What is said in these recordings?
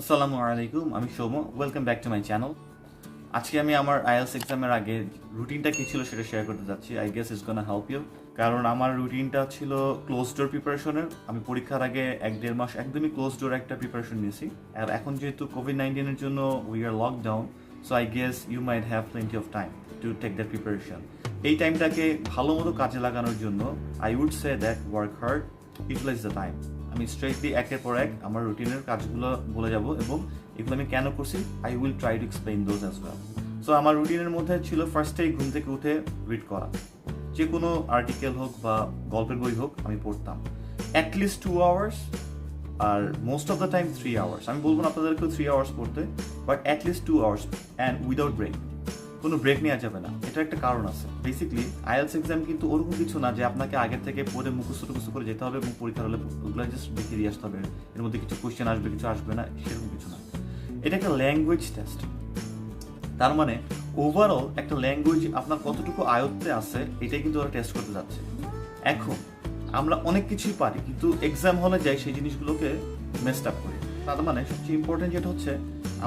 আসসালামু আলাইকুম, আমি Soum welcome back to my channel আজকে আমি আমার আইএলস এক্সামের আগে রুটিনটা কী ছিল সেটা শেয়ার করতে যাচ্ছি। I guess is gonna help you কারণ আমার রুটিনটা ছিল ক্লোজ ডোর প্রিপারেশনের আমি পরীক্ষার আগে এক দেড় মাস একদমই ক্লোজ ডোর একটা প্রিপারেশন নিয়েছি। আর এখন যেহেতু কোভিড নাইন্টিনের জন্য we are lockdown so I guess you might have plenty of time to take that preparation এই টাইমটাকে ভালো মতো কাজে লাগানোর জন্য I would say that work hard utilize the time আমি স্ট্রেটলি একের পর এক আমার রুটিনের কাজগুলো বলে যাব এবং এগুলো আমি কেন করছি I will try to explain those as well so আমার রুটিনের মধ্যে ছিল ফার্স্টেই ঘুম থেকে উঠে রিড করা। যে কোনো আর্টিকেল হোক বা গল্পের বই হোক আমি পড়তাম। At least two hours R most of the time three hours আমি বলব না আপনাদেরকেও থ্রি আওয়ার্স পড়তে but at least two hours and without break কোনো ব্রেক নেওয়া যাবে না। এটা একটা কারণ আছে। বেসিকলি আইএলস এক্সাম কিন্তু ওরকম কিছু না যে আপনাকে আগে থেকে পড়ে মুখস্থ টুখস্থ করে যেতে হবে এবং পরীক্ষার হলে ওগুলো জাস্ট দেখে দিয়ে আসতে হবে। এর মধ্যে কিছু কোয়েশ্চেন আসবে, কিছু আসবে না, সেরকম কিছু না। এটা একটা ল্যাঙ্গুয়েজ টেস্ট তার মানে ওভারঅল একটা ল্যাঙ্গুয়েজ আপনার কতটুকু আয়ত্তে আছে, এটাই কিন্তু ওরা টেস্ট করতে যাচ্ছে। এখন, আমরা অনেক কিছুই পারি, কিন্তু এক্সাম হলে যাই সেই জিনিসগুলোকে মেস্ট আপ করি। তার মানে সবচেয়ে ইম্পর্টেন্ট যেটা হচ্ছে,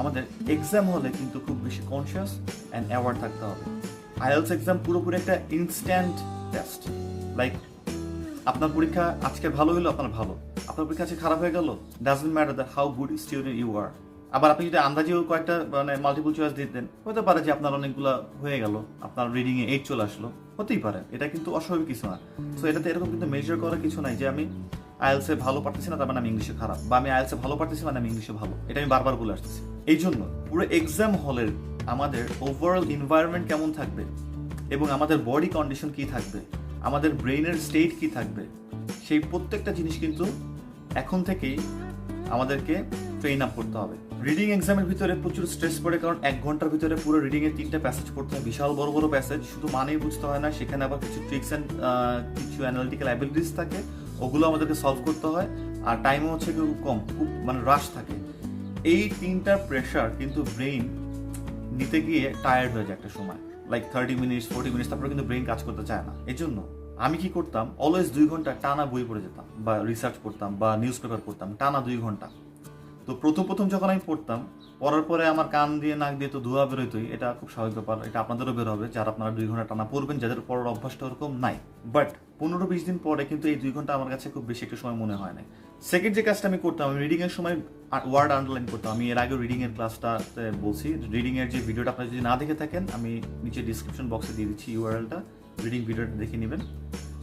আমাদের এক্সাম হলে কিন্তু খুব বেশি কনসিয়াস অ্যান্ড অ্যাওয়ার্ড থাকতে হবে। আইএলস এক্সাম পুরোপুরি একটা ইনস্ট্যান্ট টেস্ট লাইক আপনার পরীক্ষা আজকে ভালো হলো আপনার ভালো। আপনার পরীক্ষা আজকে খারাপ হয়ে গেল doesn't matter that how good student you are আবার আপনি যদি আন্দাজেও কয়েকটা মানে মাল্টিপল চয়েস দিতেন হতে পারে যে আপনার অনেকগুলো হয়ে গেল, আপনার রিডিং এ এইট চলে আসলো, হতেই পারে। এটা কিন্তু অস্বাভাবিক কিছু না। তো এটাতে এরকম কিন্তু মেজার করার কিছু নাই যে আমি আইএলসে ভালো পারতেছি না, তার মানে আমি ইংলিশে খারাপ। বা আমি আইএলসে ভালো পারতেছি মানে আমি ইংলিশে ভালো। এটা আমি বারবার বলে আসতেছি। এই জন্য পুরো এক্সাম হলের আমাদের ওভারঅল এনভায়রনমেন্ট কেমন থাকবে এবং আমাদের বডি কন্ডিশন কি থাকবে, আমাদের ব্রেইনের স্টেট কি থাকবে, সেই প্রত্যেকটা জিনিস কিন্তু এখন থেকেই আমাদেরকে ট্রেন আপ করতে হবে। রিডিং এক্সামের ভিতরে প্রচুর স্ট্রেস পড়ে, কারণ এক ঘণ্টার ভিতরে পুরো রিডিং এর তিনটা প্যাসেজ পড়তে হয়। বিশাল বড় বড় প্যাসেজ শুধু মানেই বুঝতে হয় না, সেখানে আবার কিছু ট্রিক্স অ্যান্ড কিছু অ্যানালিটিক্যাল অ্যাবিলিটিস থাকে। ওগুলো আমাদেরকে সলভ করতে হয়, আর টাইমও হচ্ছে খুব কম, খুব মানে রাশ থাকে। এই তিনটার প্রেশার কিন্তু ব্রেইন নিতে গিয়ে টায়ার্ড হয়ে যায় একটা সময়। Like thirty minutes forty minutes তারপরে কিন্তু ব্রেন কাজ করতে চায় না। এই জন্য আমি কি করতাম অলওয়েজ দুই ঘণ্টা টানা বই পড়ে যেতাম, বা রিসার্চ করতাম, বা নিউজ পেপার পড়তাম, টানা দুই ঘণ্টা। তো প্রথম প্রথম যখন আমি পড়তাম, পড়ার পরে আমার কান দিয়ে, নাক দিয়ে তো ধোয়া বেরোতোই এটা খুব স্বাভাবিক ব্যাপার, এটা আপনাদেরও বের হবে, যারা আপনারা দুই ঘণ্টা টানা পড়বেন, যাদের পড়ার অভ্যাসটা ওরকম নাই। বাট পনেরো বিশ দিন পরে কিন্তু এই দুই ঘণ্টা আমার কাছে খুব বেশি একটা সময় মনে হয় না সেকেন্ড যে কাজটা আমি করতাম, আমি রিডিং এর সময় ওয়ার্ড আন্ডারলাইন করতাম। আমি এর আগে রিডিং এর ক্লাসটাতে বলছি রিডিং এর যে ভিডিওটা আপনারা যদি না দেখে থাকেন, আমি নিচে ডিসক্রিপশন বক্সে দিয়ে দিচ্ছি ইউআরএলটা রিডিং ভিডিওটা দেখে নেবেন।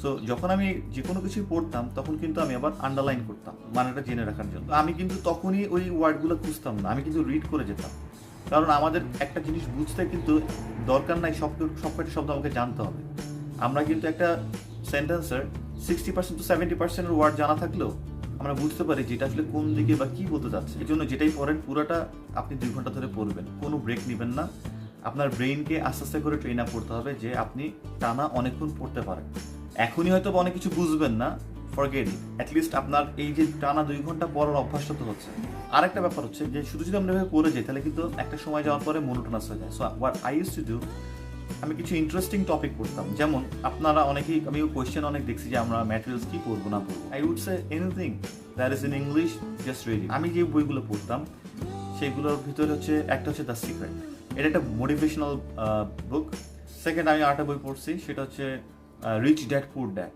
সো যখন আমি যে কোনো কিছু পড়তাম, তখন কিন্তু আমি আবার আন্ডারলাইন করতাম, মানেটা জেনে রাখার জন্য। আমি কিন্তু তখনই ওই ওয়ার্ডগুলো খুঁজতাম না, আমি কিন্তু রিড করে যেতাম। কারণ আমাদের একটা জিনিস বুঝতে কিন্তু দরকার নাই, সব সব শব্দ আমাকে জানতে হবে। আমরা কিন্তু একটা সেন্টেন্সের সিক্সটি পার্সেন্ট টু সেভেন্টি পার্সেন্টের ওয়ার্ড জানা থাকলেও আমরা বুঝতে পারি যে এটা আসলে কোন দিকে বা কি বলতে যাচ্ছে। এই জন্য যেটাই পড়েন, পুরোটা আপনি দুই ঘণ্টা ধরে পড়বেন। কোনো ব্রেক নেবেন না। আপনার ব্রেইনকে আস্তে আস্তে করে ট্রেন আপ করতে হবে যে আপনি টানা অনেকক্ষণ পড়তে পারেন। এখনই হয়তো অনেক কিছু বুঝবেন না। ফরগেট অ্যাটলিস্ট আপনার এই যে টানা দুই ঘণ্টা পড়ার অভ্যাসটা তো হচ্ছে। আরেকটা ব্যাপার হচ্ছে যে শুধু যদি আমরা এভাবে পড়ে যাই, তাহলে কিন্তু একটা সময় যাওয়ার পরে মনোটোনাস হয়ে যায়। So what I use to do আমি কিছু ইন্টারেস্টিং টপিক পড়তাম। যেমন, আপনারা অনেকেই আমি কোয়েশ্চেন অনেক দেখছি যে আমরা ম্যাটেরিয়ালস কি পড়ব, না পড়ব। I would say anything that is in English just reading আমি যে বইগুলো পড়তাম, সেগুলোর ভিতরে হচ্ছে, একটা হচ্ছে দ্য সিক্রেট এটা একটা মোটিভেশনাল বুক সেকেন্ড আমি আরেকটা বই পড়ছি, সেটা হচ্ছে রিচ ড্যাড পুর ড্যাড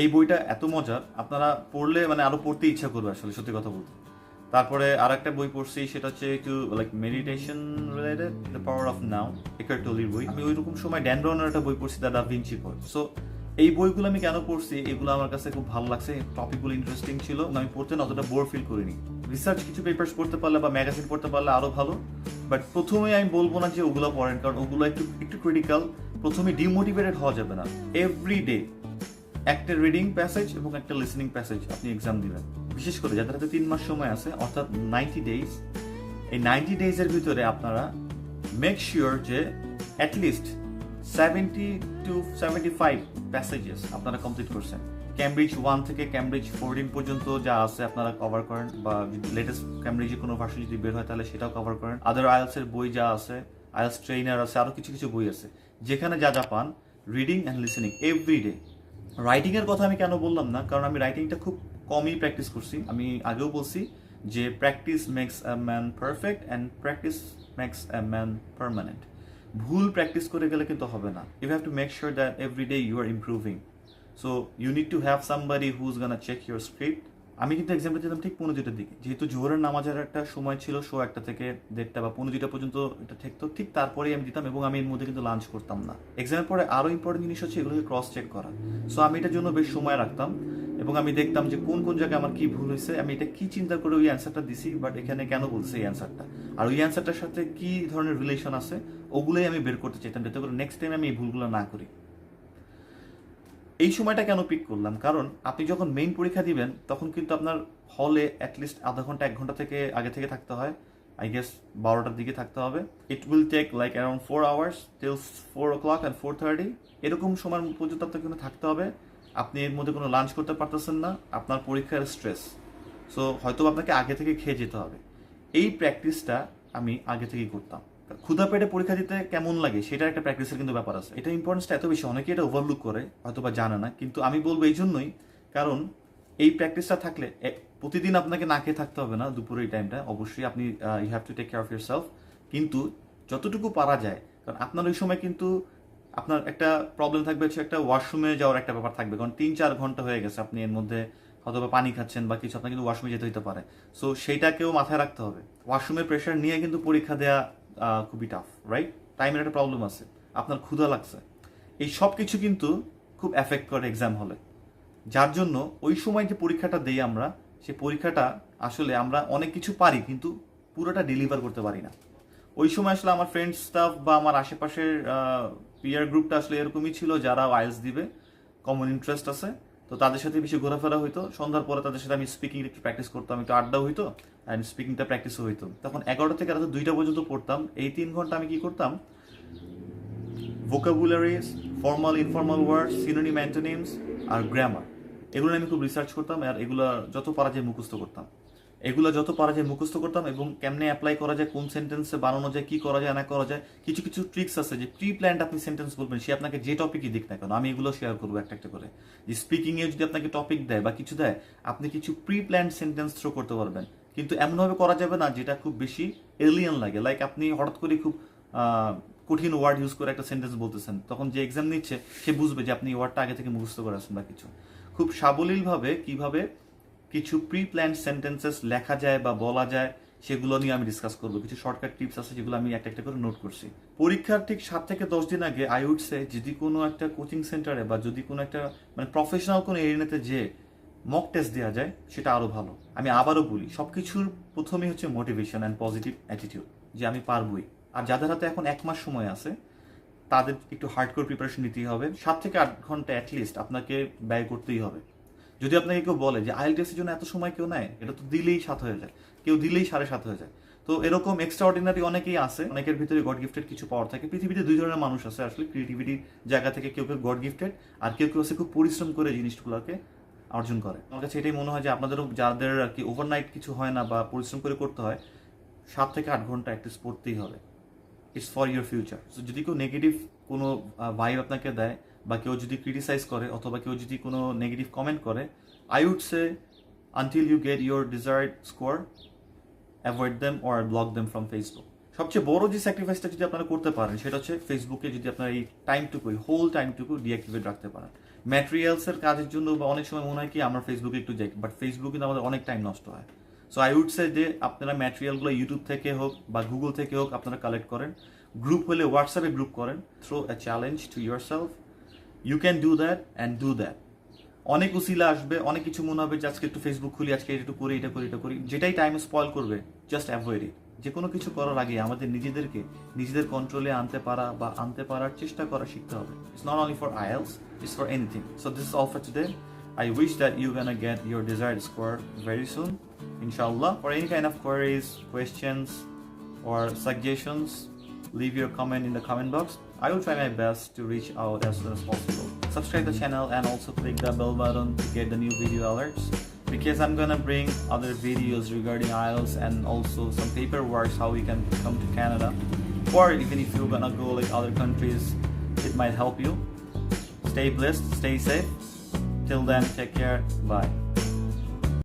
এই বইটা এত মজার, আপনারা পড়লে মানে আরও পড়তে ইচ্ছা করবে আসলে, সত্যি কথা বলতে। তারপরে আর একটা বই পড়ছি, সেটা হচ্ছে একটু like meditation related the power of now Eckhart টলির বই। আমি ওইরকম সময় ড্যান ব্রাউনের একটা বই পড়ছি দ্য ডা ভিঞ্চি কোড সো এই বইগুলো আমি কেন পড়ছি, এগুলো আমার কাছে খুব ভালো লাগছে টপিকগুলো ইন্টারেস্টিং ছিল আমি পড়তে না অতটা বোর ফিল করিনি। রিসার্চ কিছু পেপার্স পড়তে পারলে বা ম্যাগাজিন পড়তে পারলে আরও ভালো বাট প্রথমে আমি বলব না যে ওগুলো পড়েন, কারণ ওগুলো একটু একটু ক্রিটিক্যাল প্রথমে ডিমোটিভেটেড হওয়া যাবে না। এভরি ডে একটা রিডিং প্যাসেজ এবং একটা লিসনিং প্যাসেজ আপনি এক্সাম দিবেন। বিশেষ করে যাদের হাতে তিন মাস সময় আছে, অর্থাৎ নাইনটি ডেজ এই নাইনটি ডেজের ভিতরে আপনারা মেক শিওর যে at least seventy to seventy five passages আপনারা কমপ্লিট করছেন। ক্যামব্রিজ ওয়ান থেকে ক্যামব্রিজ ফোরটিন পর্যন্ত যা আছে আপনারা কভার করেন বা লেটেস্ট ক্যামব্রিজে কোনো ভার্সন যদি বের হয় তাহলে সেটাও কভার করেন। আদার আইএলসের বই যা আছে আইএলস ট্রেনার আছে আরও কিছু কিছু বই আছে, যেখানে যা যা পান reading and listening every day writing এর কথা আমি কেন বললাম না? কারণ আমি রাইটিংটা খুব কমই প্র্যাকটিস করছি। আমি আগেও বলছি যে practice makes a man perfect and practice makes a man permanent ভুল প্র্যাকটিস করে গেলে কিন্তু হবে না। You have to make sure that every day you are improving so you need to have somebody who's gonna check your script আমি কিন্তু example দিতাম ঠিক পনেরো দুটার দিকে। যেহেতু জোহরের নামাজের একটা সময় ছিল শো একটা থেকে দেড়টা বা পনেরো দুটা পর্যন্ত এটা ঠেকতো ঠিক তারপরেই আমি দিতাম এবং আমি এর মধ্যে কিন্তু লাঞ্চ করতাম না। এক্সামের পরে আরও ইম্পর্টেন্ট জিনিস হচ্ছে এগুলোকে ক্রস চেক করা। সো আমি এটার জন্য বেশ সময় রাখতাম। এবং আমি দেখতাম যে কোন কোন জায়গায় আমার কি ভুল হয়েছে, আমি এটা কি চিন্তা করে ওই অ্যান্সারটা দিছি বাট এখানে কেন বলছে এই অ্যান্সারটা আর ওই অ্যান্সারটার সাথে কি ধরনের রিলেশন আছে, ওগুলোই আমি বের করতে চাইতাম, যাতে করে নেক্সট টাইম আমি এই ভুলগুলো না করি। এই সময়টা কেন পিক করলাম? কারণ আপনি যখন মেইন পরীক্ষা দিবেন, তখন কিন্তু আপনার হলে অ্যাটলিস্ট আধা ঘণ্টা, এক ঘণ্টা থেকে আগে থেকে থাকতে হয়। আই গেস বারোটার দিকে থাকতে হবে। It will take like around four hours till four o'clock and four thirty এরকম সময় পর্যন্ত আপনাকে কিন্তু থাকতে হবে। আপনি এর মধ্যে কোনো লাঞ্চ করতে পারতেছেন না, আপনার পরীক্ষার স্ট্রেস সো হয়তো আপনাকে আগে থেকে খেয়ে যেতে হবে। এই প্র্যাকটিসটা আমি আগে থেকেই করতাম। ক্ষুধা পেটে পরীক্ষা দিতে কেমন লাগে? সেটার একটা প্র্যাকটিসের কিন্তু ব্যাপার আছে। এটা ইম্পর্টেন্সটা এত বেশি অনেকে এটা ওভারলুক করে হয়তো বা জানে না। কিন্তু আমি বলব এই জন্যই, কারণ এই প্র্যাকটিসটা থাকলে প্রতিদিন আপনাকে না খেয়ে থাকতে হবে না দুপুরে এই টাইমটা অবশ্যই আপনি you have to take care of yourself কিন্তু যতটুকু পারা যায়, কারণ আপনার ওই সময় কিন্তু আপনার একটা প্রবলেম থাকবে হচ্ছে একটা ওয়াশরুমে যাওয়ার একটা ব্যাপার থাকবে। কারণ তিন চার ঘণ্টা হয়ে গেছে আপনি এর মধ্যে হয়তো পানি খাচ্ছেন বা কিছু, আপনার কিন্তু ওয়াশরুমে যেতে হতে পারে। সো সেইটাকেও মাথায় রাখতে হবে। ওয়াশরুমের প্রেশার নিয়ে কিন্তু পরীক্ষা দেওয়া খুবই টাফ রাইট টাইমের একটা প্রবলেম আছে। আপনার ক্ষুধা লাগছে। এই সব কিছু কিন্তু খুব এফেক্ট করে এক্সাম হলে যার জন্য ওই সময় যে পরীক্ষাটা দেই আমরা, সে পরীক্ষাটা আসলে আমরা অনেক কিছু পারি, কিন্তু পুরোটা ডেলিভার করতে পারি না। ওই সময় আসলে আমার ফ্রেন্ড স্টাফ বা আমার আশেপাশের পিয়ার গ্রুপটা আসলে এরকমই ছিল, যারা আইএলস দিবে কমন ইন্টারেস্ট আছে। তো তাদের সাথে বেশি ঘোরাফেরা হইতো। সন্ধ্যার পরে তাদের সাথে আমি স্পিকিং একটু প্র্যাকটিস করতাম, একটু আড্ডা হইতো অ্যান্ড স্পিকিংটা প্র্যাকটিসও হইতো। তখন এগারোটা থেকে রাত দুইটা পর্যন্ত পড়তাম। এই তিন ঘণ্টা আমি কি করতাম? Vocabularies formal informal word synonym antonyms আর গ্রামার এগুলো আমি খুব রিসার্চ করতাম, আর এগুলো যত পারা যায় মুখস্থ করতাম। এগুলো যত পারা যায় মুখস্থ করতাম এবং কেমনে অ্যাপ্লাই করা যায়, কোন সেন্টেন্সে বানানো যায়, কি করা যায়, না করা যায়, কিছু কিছু ট্রিক্স আছে যে প্রি প্ল্যান্ড আপনি সেন্টেন্স বলবেন, সে আপনাকে যে টপিকই দিক না কেন, আমি এগুলো শেয়ার করব একটা একটা করে। যে স্পিকিংয়ে যদি আপনাকে টপিক দেয় বা কিছু দেয়, আপনি কিছু প্রি প্ল্যান্ড সেন্টেন্স থ্রো করতে পারবেন। কিন্তু এমনভাবে করা যাবে না যেটা খুব বেশি এলিয়ান লাগে। লাইক আপনি হঠাৎ করে খুব কঠিন ওয়ার্ড ইউজ করে একটা সেন্টেন্স বলতেছেন, তখন যে এক্সাম নিচ্ছে, সে বুঝবে যে আপনি ওয়ার্ডটা আগে থেকে মুখস্থ করে আসেন বা কিছু। খুব সাবলীলভাবে কীভাবে কিছু প্রি প্ল্যান সেন্টেন্সেস লেখা যায় বা বলা যায়, সেগুলো নিয়ে আমি ডিসকাস করব। কিছু শর্টকাট টিপস আছে যেগুলো আমি একটা একটা করে নোট করছি। পরীক্ষার ঠিক সাত থেকে দশ দিন আগে আই উড সে যদি কোনো একটা কোচিং সেন্টারে বা যদি কোনো একটা মানে প্রফেশনাল কোনো এরিয়াতে যে মক টেস্ট দেওয়া যায়, সেটা আরও ভালো। আমি আবারও বলি, সবকিছুর প্রথমেই হচ্ছে মোটিভেশন অ্যান্ড পজিটিভ অ্যাটিটিউড যে আমি পারবই। আর যাদের হাতে এখন এক মাস সময় আছে, তাদের একটু হার্ডকোর প্রিপারেশন নিতেই হবে। সাত থেকে আট ঘণ্টা অ্যাটলিস্ট আপনাকে ব্যয় করতেই হবে। যদি আপনাকে কেউ বলে যে আইএলটিএস এর জন্য এত সময় কেউ নেয়, এটা তো দিলেই সাত হয়ে যায়। কেউ দিলেই সাড়ে সাত হয়ে যায়। তো এরকম এক্সট্রা অর্ডিনারি অনেকেই আছে, অনেকের ভিতরে গড গিফটেড কিছু পাওয়ার থাকে। পৃথিবীতে দুই ধরনের মানুষ আছে, আসলে ক্রিয়েটিভিটির জায়গা থেকে কেউ কেউ গড গিফটেড আর কেউ কেউ আছে খুব পরিশ্রম করে জিনিসগুলোকে অর্জন করে। আমার কাছে এটাই মনে হয় যে আপনাদেরও যাদের আর কি ওভারনাইট কিছু হয় না বা পরিশ্রম করে করতে হয়, সাত থেকে আট ঘণ্টা অ্যাটলিস্ট পড়তেই হবে। ইটস ফর ইউর ফিউচার যদি কেউ নেগেটিভ কোনো ভাইব আপনাকে দেয় বা কেউ যদি ক্রিটিসাইজ করে অথবা কেউ যদি কোনো নেগেটিভ কমেন্ট করে I would say until you get your desired score avoid them or block them from Facebook সবচেয়ে বড় যে স্যাক্রিফাইসটা যদি আপনারা করতে পারেন, সেটা হচ্ছে ফেসবুকে যদি আপনার এই টাইমটুকু হোল টাইমটুকু ডিঅ্যাক্টিভেট রাখতে পারেন। ম্যাটেরিয়ালসের কাজের জন্য বা অনেক সময় মনে হয় কি, আমরা ফেসবুকে একটু যাই বাট ফেসবুক কিন্তু আমাদের অনেক টাইম নষ্ট হয়। সো আই উড সে যে আপনারা ম্যাটেরিয়ালগুলো ইউটিউব থেকে হোক বা গুগল থেকে হোক আপনারা কালেক্ট করেন। গ্রুপ হলে হোয়াটসঅ্যাপে গ্রুপ করেন। Throw a challenge to yourself you can do that and do that অনেক উসিলা আসবে অনেক কিছু মনে হবে যে আজকে একটু ফেসবুক খুলি আজকে একটু করি এটা করি এটা করি। যেটাই টাইম স্পয়েল করবে জাস্ট অ্যাভয়েড ইট যে কোনো কিছু করার আগে আমাদের নিজেদেরকে নিজেদের কন্ট্রোলে আনতে পারা বা আনতে পারার চেষ্টা করা শিখতে হবে। It's not only for IELTS it's for anything so this all for today I wish that you're gonna get your desired score very soon, inshallah. For any kind of queries, questions, or suggestions, leave your comment in the comment box. I will try my best to reach out as soon as possible. Subscribe the channel and also click the bell button to get the new video alerts. Because I'm gonna bring other videos regarding IELTS and also some paperwork how we can come to Canada. Or even if you're gonna go like other countries, it might help you. Stay blessed, stay safe. Till then, take care. Bye.